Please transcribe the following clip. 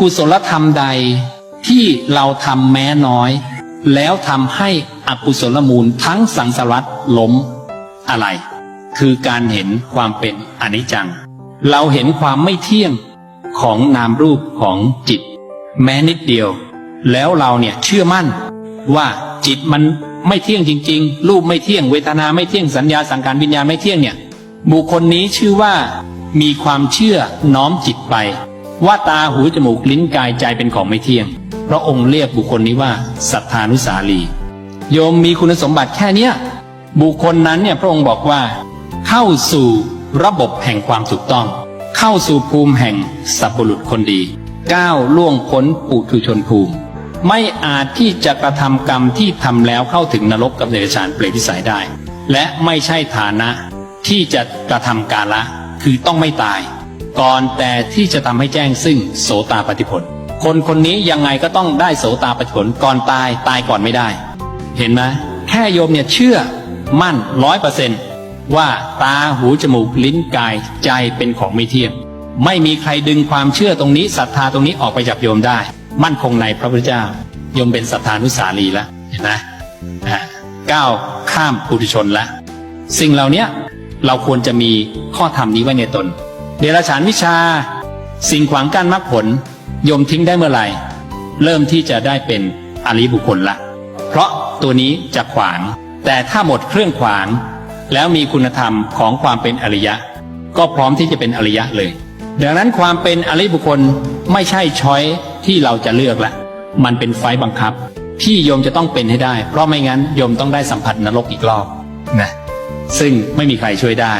กุศลธรรมใดที่เราทำแม้น้อย แล้วทำให้อกุศลมูลทั้งสังสารวัตล้มอะไร คือการเห็นความเป็นอนิจจัง เราเห็นความไม่เที่ยงของนามรูปของจิต แม้นิดเดียว แล้วเราเนี่ยเชื่อมั่นว่าจิตมันไม่เที่ยงจริง ๆ รูปไม่เที่ยง เวทนาไม่เที่ยงสัญญาสังขารวิญญาณไม่เที่ยงเนี่ยบุคคลนี้ชื่อว่ามีความเชื่อน้อมจิตไป ว่าตาหูจมูกลิ้นกายใจเป็นของไม่เที่ยง พระองค์เรียกบุคคลนี้ว่าสัทธานุสาลี โยมมีคุณสมบัติแค่เนี้ยบุคคลนั้นเนี่ยพระองค์บอกว่า เข้าสู่ระบบแห่งความถูกต้อง เข้าสู่ภูมิแห่งสัพบุรุษคนดี ก้าวล่วงพ้นปุถุชนภูมิ ไม่อาจที่จะกระทำกรรมที่ทำแล้วเข้าถึงนรกกับเดรัจฉานเปรตวิสัยได้ และไม่ใช่ฐานะที่จะกระทำกาละคือต้องไม่ตาย ก่อนแต่ที่จะทำให้แจ้งซึ่งโสตาปฏิผล คนคนนี้ยังไงก็ต้องได้โสตาปฏิผลก่อนตายตายก่อนไม่ได้ เห็นไหมแค่โยมเนี่ยเชื่อมั่นร้อยเปอร์เซนว่าตาหูจมูกลิ้นกายใจเป็นของไม่เที่ยงไม่มีใครดึงความเชื่อตรงนี้ศรัทธาตรงนี้ออกไปจากโยมได้ มั่นคงในพระพุทธเจ้า โยมเป็นศรัทธานุสาลีแล้วเห็นไหมอะก้าวข้ามปุถุชนแล้วสิ่งเหล่านี้เราควรจะมีข้อธรรมนี้ไว้ในตน เดรัจฉานวิชา สิ่งขวางกั้นมรรคผลยมทิ้งได้เมื่อไหร่ เริ่มที่จะได้เป็นอริบุคคลละ เพราะตัวนี้จะขวาง แต่ถ้าหมดเครื่องขวาง แล้วมีคุณธรรมของความเป็นอริยะ ก็พร้อมที่จะเป็นอริยะเลย ดังนั้นความเป็นอริบุคคลไม่ใช่ช้อยที่เราจะเลือกละ มันเป็นไฟบังคับ ที่โยมจะต้องเป็นให้ได้ เพราะไม่งั้นโยมต้องได้สัมผัสนรกอีกรอบนะซึ่งไม่มีใครช่วยได้